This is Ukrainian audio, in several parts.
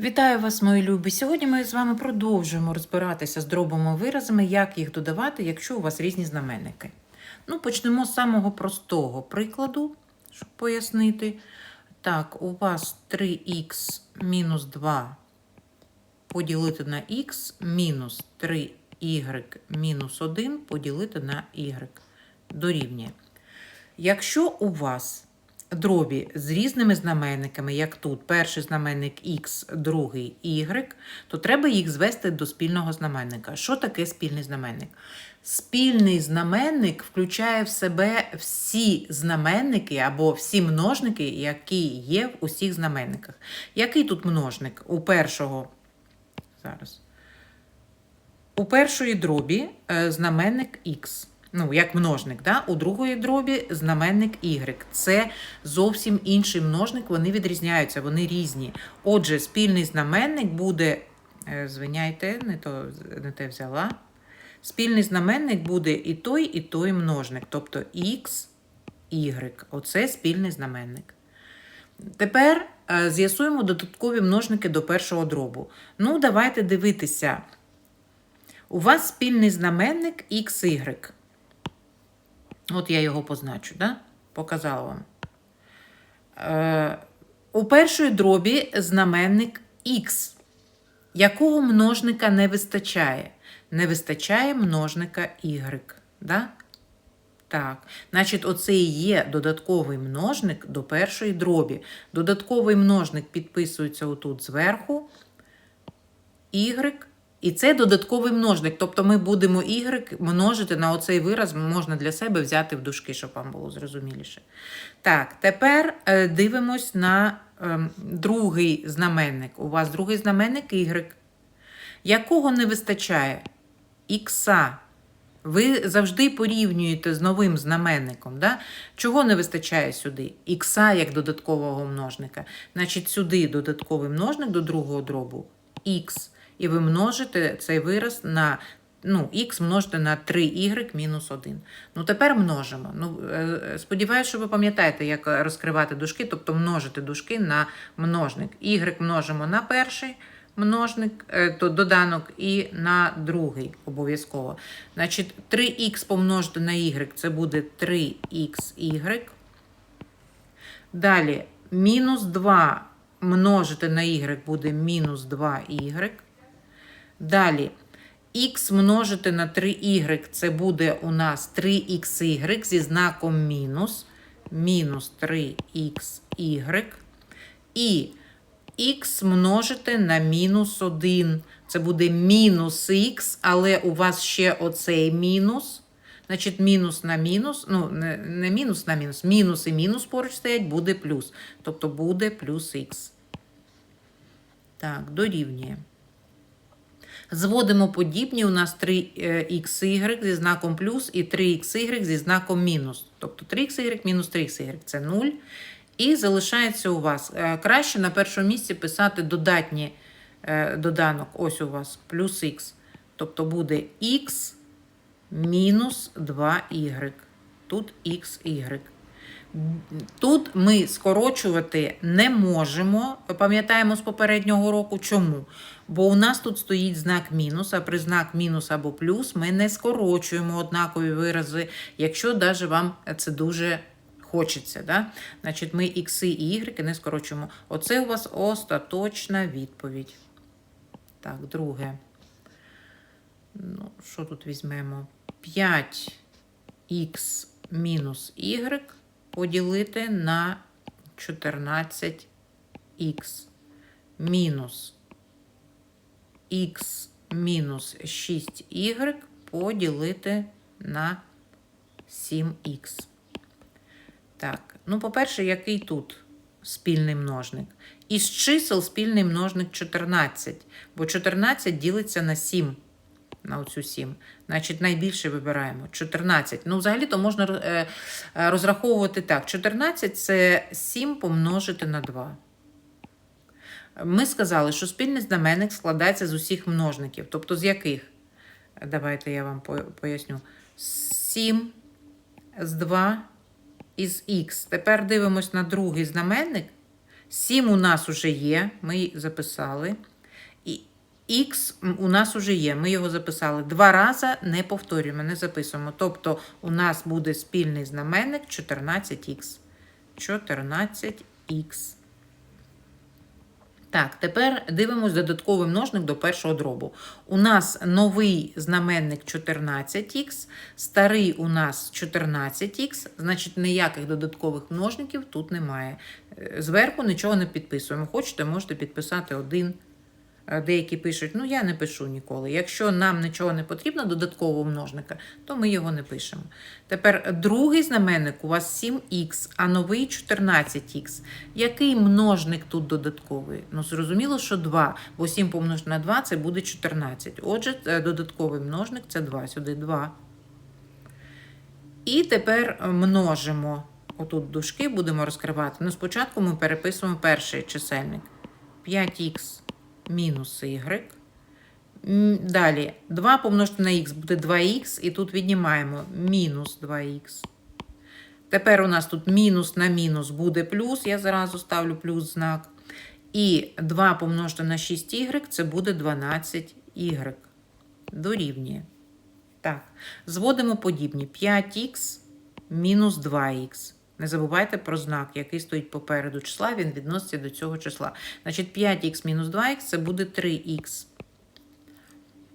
Вітаю вас, мої любі! Сьогодні ми з вами продовжуємо розбиратися з дробами виразами, як їх додавати, якщо у вас різні знаменники. Ну, почнемо з самого простого прикладу, щоб пояснити. Так, у вас 3х мінус 2 поділити на х мінус 3y мінус 1 поділити на y дорівнює. Якщо у вас дробі з різними знаменниками, як тут перший знаменник х, другий y, то треба їх звести до спільного знаменника. Що таке спільний знаменник? Спільний знаменник включає в себе всі знаменники або всі множники, які є в усіх знаменниках. Який тут множник? У першого зараз. У першої дробі е, знаменник х. Ну, як множник, да? у другої дробі знаменник y. Це зовсім інший множник, вони відрізняються, вони різні. Отже, спільний знаменник буде. е, Звиняйте, не, то, не те взяла. Спільний знаменник буде і той, і той множник, тобто х, y. Оце спільний знаменник. Тепер е, з'ясуємо додаткові множники до першого дробу. Ну, давайте дивитися. У вас спільний знаменник xy. От я його позначу, да? показала вам. Е, у першої дробі знаменник х. Якого множника не вистачає? Не вистачає множника y. Да? Так, значить, оце і є додатковий множник до першої дробі. Додатковий множник підписується отут зверху, y, і це додатковий множник. Тобто ми будемо y множити на оцей вираз, можна для себе взяти в дужки, щоб вам було зрозуміліше. Так, тепер е, дивимось на е, другий знаменник. У вас другий знаменник y. Якого не вистачає? Ікса. Ви завжди порівнюєте з новим знаменником. Да? Чого не вистачає сюди? Ікса як додаткового множника. Значить, сюди додатковий множник до другого дробу х. І ви множите цей вираз на ну, х множите на 3y мінус 1. Ну, тепер множимо. Ну, е, сподіваюся, що ви пам'ятаєте, як розкривати дужки, тобто множити дужки на множник. y множимо на перший множник, е, то доданок і на другий обов'язково. Значить, 3х помножити на y це буде 3xy. Далі мінус 2 множити на y буде мінус 2y. Далі х множити на 3y це буде у нас 3xy зі знаком мінус. Мінус 3xy. І х множити на мінус 1. Це буде мінус х, але у вас ще оцей мінус. Значить, мінус на мінус, ну, не, не мінус на мінус, мінус і мінус поруч стоять, буде плюс. Тобто буде плюс х. Так, дорівнює. Зводимо подібні, у нас 3xy зі знаком плюс і 3xy зі знаком мінус. Тобто 3xy мінус 3xy це 0. І залишається у вас. Е, Краще на першому місці писати додатні е, доданок. Ось у вас плюс х. Тобто буде х мінус 2y. Тут xy. Тут ми скорочувати не можемо, пам'ятаємо з попереднього року. Чому? Бо у нас тут стоїть знак мінус, а при знак мінус або плюс ми не скорочуємо однакові вирази, якщо навіть вам це дуже хочеться. Да? Значить, ми ікси і y не скорочуємо. Оце у вас остаточна відповідь. Так, друге. Ну, Що тут візьмемо? 5х мінус y поділити на 14х мінус х мінус 6y поділити на 7х. Так, ну, по-перше, який тут спільний множник? Із чисел спільний множник 14, бо 14 ділиться на 7. На оцю 7. Значить, найбільше вибираємо 14. Ну, взагалі-то можна е, е, розраховувати так: 14 це 7 помножити на 2. Ми сказали, що спільний знаменник складається з усіх множників. Тобто з яких? Давайте я вам поясню. 7 з 2 із х. Тепер дивимось на другий знаменник. 7 у нас уже є, ми записали. Х у нас уже є, ми його записали. Два рази не повторюємо, не записуємо. Тобто у нас буде спільний знаменник 14х. 14х. Так, тепер дивимось додатковий множник до першого дробу. У нас новий знаменник 14х, старий у нас 14х, значить ніяких додаткових множників тут немає. Е, Зверху нічого не підписуємо. Хочете, можете підписати один. Е, Деякі пишуть, ну я не пишу ніколи. Якщо нам нічого не потрібно, додаткового множника, то ми його не пишемо. Тепер другий знаменник у вас 7х, а новий 14х. Який множник тут додатковий? Ну, зрозуміло, що 2, бо 7 помножити на 2 це буде 14. Отже, е, додатковий множник це 2, сюди 2. І тепер множимо. Отут дужки будемо розкривати. Ну, спочатку ми переписуємо перший чисельник. 5х мінус y. Далі 2 помножити на х буде 2х, і тут віднімаємо мінус 2х. Тепер у нас тут мінус на мінус буде плюс, я зразу ставлю плюс знак. І 2 помножити на 6y це буде 12y. Дорівнює. Так, зводимо подібні. 5х мінус 2х. Не забувайте про знак, який стоїть попереду числа, він відноситься до цього числа. Значить, 5х мінус 2х це буде 3х.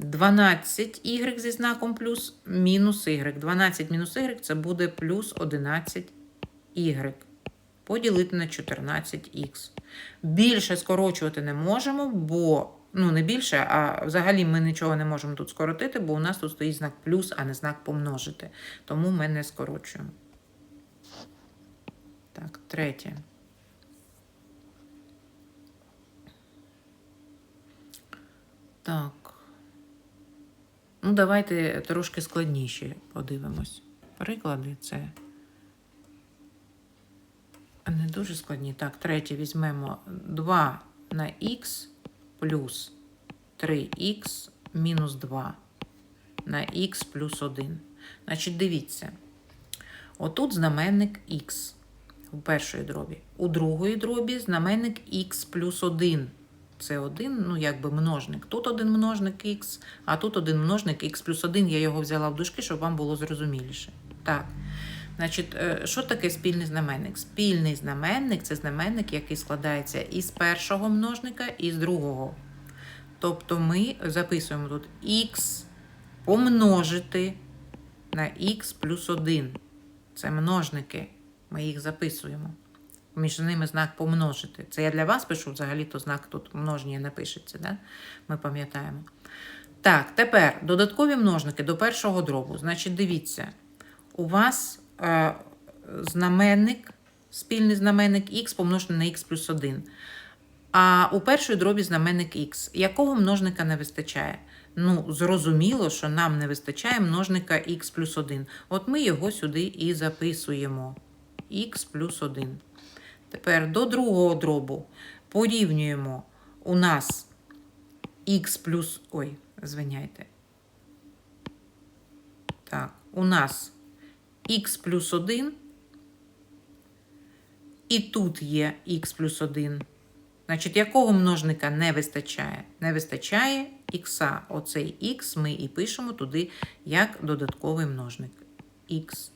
12y зі знаком плюс мінус y. 12 мінус y це буде плюс 11y. Поділити на 14х. Більше скорочувати не можемо, бо, ну не більше, а взагалі ми нічого не можемо тут скоротити, бо у нас тут стоїть знак плюс, а не знак помножити. Тому ми не скорочуємо. Так, третє. Так. Ну, давайте трошки складніші подивимось. Приклади це. Не дуже складні. Так, третє візьмемо 2 на х плюс 3х мінус 2 на х плюс 1. Значить, дивіться. Отут знаменник х у першої дробі. У другої дробі знаменник х плюс 1. Це один, ну якби множник. Тут один множник х, а тут один множник х плюс 1. Я його взяла в дужки, щоб вам було зрозуміліше. Так. Значить, е, що таке спільний знаменник? Спільний знаменник це знаменник, який складається із першого множника і з другого. Тобто ми записуємо тут х помножити на х плюс 1. Це множники. Ми їх записуємо. Між ними знак помножити. Це я для вас пишу, взагалі-то знак тут множення не пишеться, да? ми пам'ятаємо. Так, тепер додаткові множники до першого дробу. Значить, дивіться, у вас е, знаменник, спільний знаменник х помножений на х плюс 1. А у першої дробі знаменник х. Якого множника не вистачає? Ну, зрозуміло, що нам не вистачає множника х плюс 1. От ми його сюди і записуємо. Х плюс 1. Тепер до другого дробу порівнюємо у нас х плюс. Ой, звиняйте. Так, у нас х плюс 1. І тут є х плюс 1. Значить, якого множника не вистачає? Не вистачає х. Оцей х ми і пишемо туди як додатковий множник. х.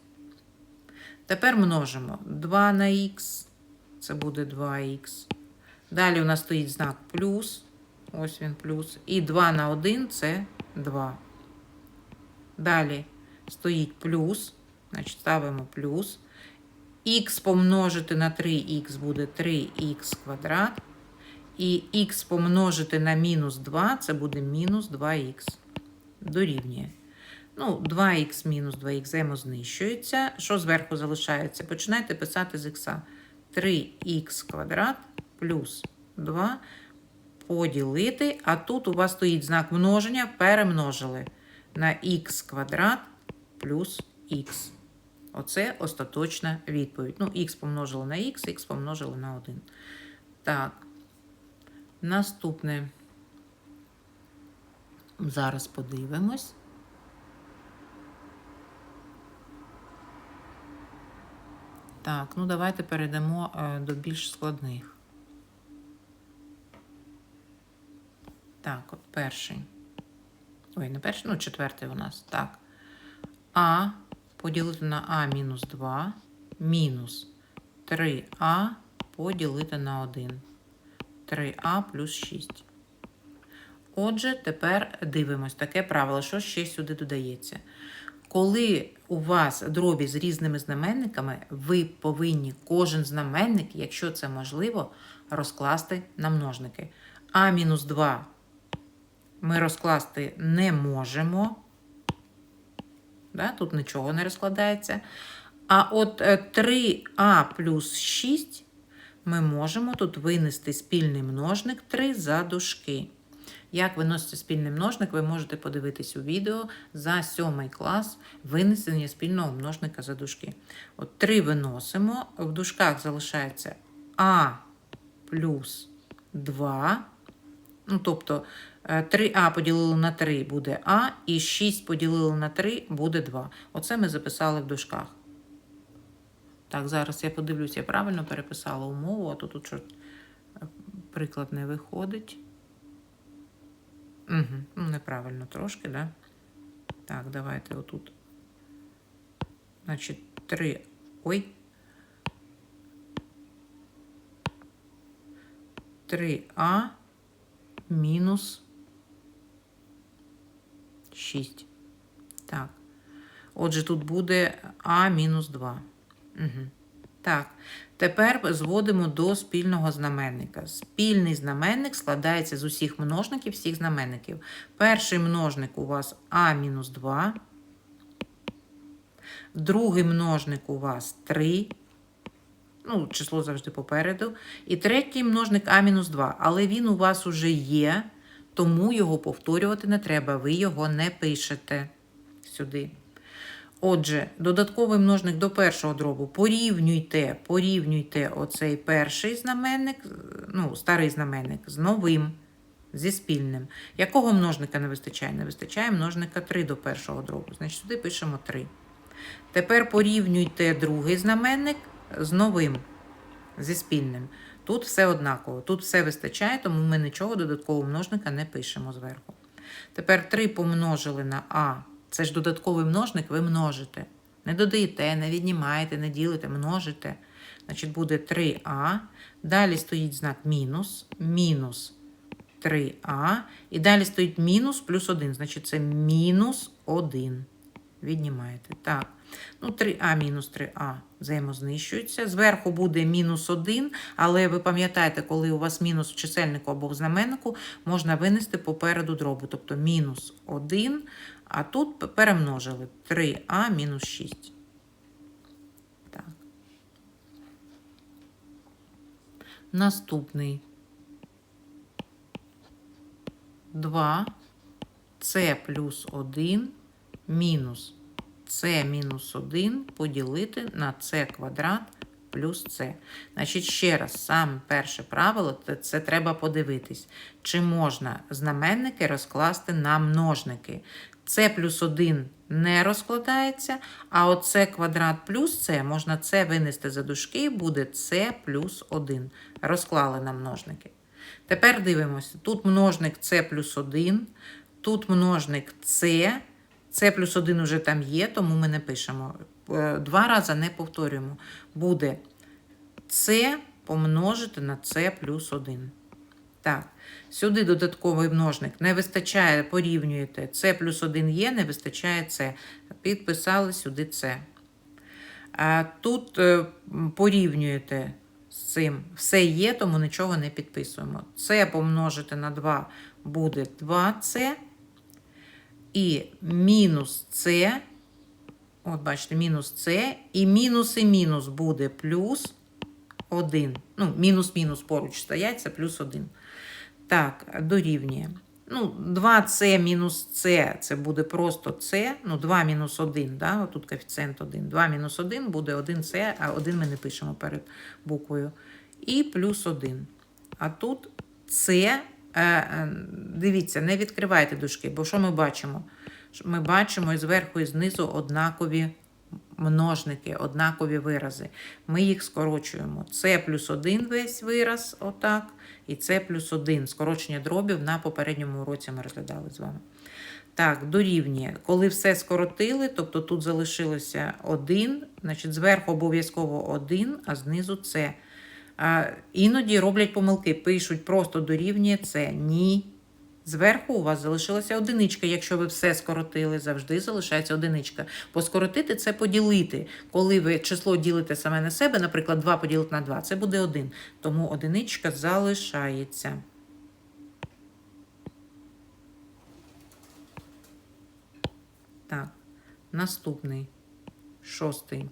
Тепер множимо 2 на х, це буде 2х. Далі у нас стоїть знак плюс. Ось він плюс. І 2 на 1 це 2. Далі стоїть плюс, значить ставимо плюс. Х помножити на 3х буде 3х квадрат. І х помножити на мінус 2 це буде мінус 2х. Дорівнює. Ну, 2х мінус 2х взаємознищується. Що зверху залишається? Починайте писати з х. 3х квадрат плюс 2 поділити. А тут у вас стоїть знак множення, перемножили на х квадрат плюс х. Оце остаточна відповідь. Ну, х помножили на х, х помножили на 1. Так. Наступне. Зараз подивимось. Так, ну давайте перейдемо е, до більш складних. Так, от перший. Ой, не перший, ну четвертий у нас. Так. А поділити на А мінус 2, мінус 3А поділити на 1. 3А плюс 6. Отже, тепер дивимось таке правило, що ще сюди додається. Коли у вас дробі з різними знаменниками, ви повинні кожен знаменник, якщо це можливо, розкласти на множники. А мінус 2 ми розкласти не можемо. Да, тут нічого не розкладається. А от е, 3а плюс 6 ми можемо тут винести спільний множник 3 за дужки. Як виноситься спільний множник, ви можете подивитись у відео за 7 клас винесення спільного множника за дужки. От 3 виносимо, в дужках залишається а плюс 2. Ну, тобто е, 3а поділили на 3 буде а, і 6 поділили на 3 буде 2. Оце ми записали в дужках. Так, зараз я подивлюсь, я правильно переписала умову, а то тут що, е, приклад не виходить. Угу, неправильно трошки, да? Так, давайте отут. Значить, 3. Ой. 3а мінус 6. Так. Отже, тут буде а мінус 2. Угу. Так, тепер зводимо до спільного знаменника. Спільний знаменник складається з усіх множників, всіх знаменників. Перший множник у вас А-2, Другий множник у вас 3. Ну, число завжди попереду. І третій множник А-2. Але він у вас уже є, тому його повторювати не треба. Ви його не пишете сюди. Отже, додатковий множник до першого дробу порівнюйте, порівнюйте оцей перший знаменник, ну, старий знаменник з новим, зі спільним. Якого множника не вистачає? Не вистачає множника 3 до першого дробу. Значить, сюди пишемо 3. Тепер порівнюйте другий знаменник з новим, зі спільним. Тут все однаково, тут все вистачає, тому ми нічого додаткового множника не пишемо зверху. Тепер 3 помножили на А. Це ж додатковий множник, ви множите. Не додаєте, не віднімаєте, не ділите, множите. Значить, буде 3а. Далі стоїть знак мінус, мінус 3а. І далі стоїть мінус плюс 1. Значить, це мінус 1. Віднімаєте. Так. Ну, 3а мінус 3а взаємознищуються. Зверху буде мінус 1, але ви пам'ятаєте, коли у вас мінус в чисельнику або в знаменнику, можна винести попереду дробу. Тобто мінус 1, а тут перемножили 3а мінус 6. Так. Наступний 2 це плюс 1 мінус це мінус 1 поділити на це квадрат плюс це. Значить, ще раз, саме перше правило, це, треба подивитись, чи можна знаменники розкласти на множники. Це плюс 1 не розкладається, а оце квадрат плюс це можна це винести за дужки, буде це плюс 1. Розклали на множники. Тепер дивимося: тут множник це плюс 1, тут множник це. Це плюс 1 вже там є, тому ми не пишемо. Е, Два рази не повторюємо. Буде це помножити на це плюс 1. Так, сюди додатковий множник не вистачає, порівнюєте. Це плюс 1 є, не вистачає це. Підписали сюди. А тут е, порівнюєте з цим. Все є, тому нічого не підписуємо. Це помножити на 2 буде 2це. І мінус С, от бачите, мінус С, і мінус і мінус буде плюс 1. Ну, мінус-мінус поруч стоять, це плюс 1. Так, дорівнює. Ну, 2С мінус С, це буде просто С. Ну, 2 мінус 1, да? тут коефіцієнт 1. 2 мінус 1 буде 1С, а 1 ми не пишемо перед буквою. І плюс 1. А тут С Дивіться, не відкривайте дужки, бо що ми бачимо? Ми бачимо і зверху і знизу однакові множники, однакові вирази. Ми їх скорочуємо. Це плюс 1 весь вираз, отак, і це плюс 1. Скорочення дробів на попередньому уроці ми розглядали з вами. Так, дорівнює. Коли все скоротили, тобто тут залишилося 1, значить зверху обов'язково 1, а знизу це. Іноді роблять помилки, пишуть просто дорівнює це. Ні. Зверху у вас залишилася одиничка. Якщо ви все скоротили, завжди залишається одиничка. Поскоротити це поділити. Коли ви число ділите саме на себе, наприклад, 2 поділити на 2, це буде 1. Тому одиничка залишається. Так, наступний. Шостий.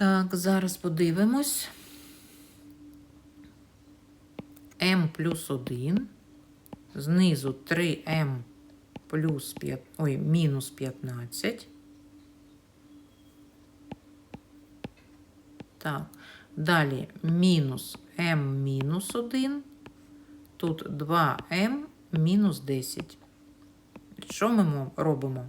Так, зараз подивимось. m плюс 1. Знизу 3m плюс 5, ой, мінус 15. Так, далі мінус m мінус 1. Тут 2m мінус 10. Що ми робимо?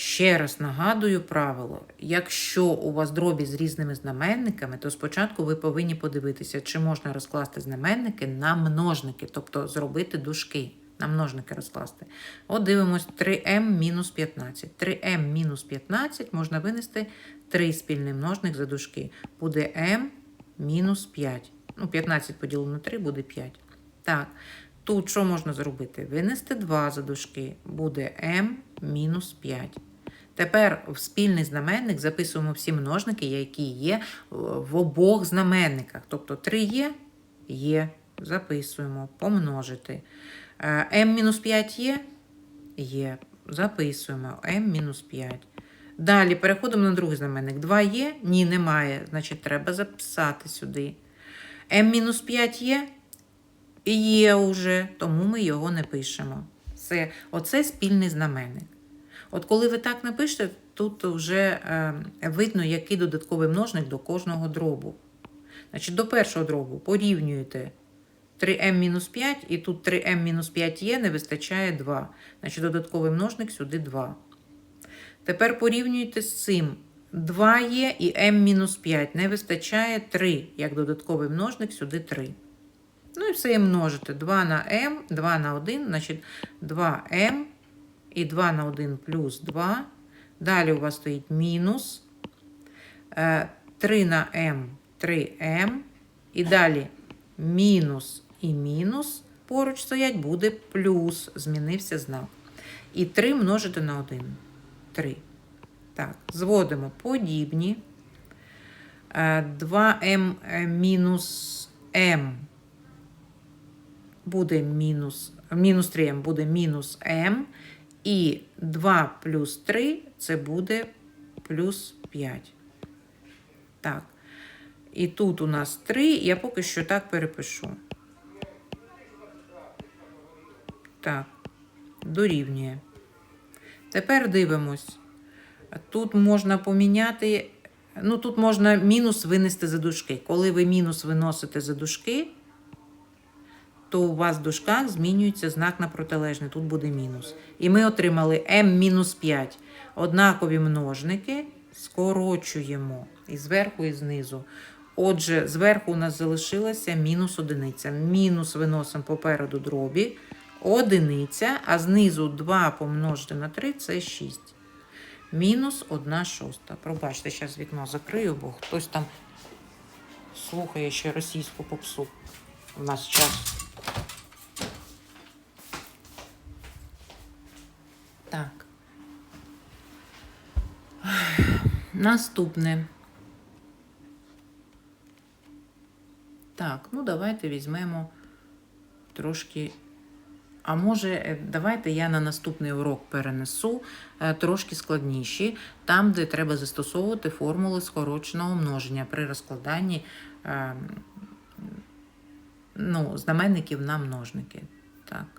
Ще раз нагадую правило: якщо у вас дробі з різними знаменниками, то спочатку ви повинні подивитися, чи можна розкласти знаменники на множники, тобто зробити дужки, на множники розкласти. От дивимось 3m мінус 15. 3m мінус 15 можна винести 3 спільний множник за дужки. Буде m мінус 5. Ну, 15 поділено на 3 буде 5. Так, тут що можна зробити? Винести 2 за дужки, буде m мінус 5. Тепер в спільний знаменник записуємо всі множники, які є е, в обох знаменниках. Тобто 3 є, є, записуємо, помножити. Е, m-5 є, є, записуємо, m-5. Далі переходимо на другий знаменник. 2 є? Ні, немає. Значить, треба записати сюди. m-5 є? Є вже, тому ми його не пишемо. Все, оце спільний знаменник. От коли ви так напишете, тут вже е, видно, який додатковий множник до кожного дробу. Значить, до першого дробу порівнюєте 3m-5, і тут 3m-5 є, не вистачає 2. Значить, додатковий множник сюди 2. Тепер порівнюєте з цим. 2 є і m-5. Не вистачає 3, як додатковий множник сюди 3. Ну і все і множите. 2 на m, 2 на 1, значить 2m і 2 на 1 плюс 2. Далі у вас стоїть мінус. Е, 3 на m, 3m. І далі мінус і мінус поруч стоять, буде плюс. Змінився знак. І 3 множити на 1. 3. Так, зводимо подібні. Е, 2m е, мінус m буде мінус, мінус 3m буде мінус m. І 2 плюс 3 це буде плюс 5. Так. І тут у нас 3, я поки що так перепишу. Так, дорівнює. Тепер дивимось. Тут можна поміняти. Ну, тут можна мінус винести за дужки. Коли ви мінус виносите за дужки, то у вас в дужках змінюється знак на протилежний. Тут буде мінус. І ми отримали m-5. Однакові множники скорочуємо і зверху, і знизу. Отже, зверху у нас залишилася мінус одиниця. Мінус виносимо попереду дробі. Одиниця, а знизу 2 помножити на 3 це 6. Мінус 1 шоста. Пробачте, зараз вікно закрию, бо хтось там слухає ще російську попсу. У нас час. Так. Наступне. Так, ну давайте візьмемо трошки. А може, е, давайте я на наступний урок перенесу е, трошки складніші, там, де треба застосовувати формули скороченого множення при розкладанні е, ну, знаменників на множники. Так.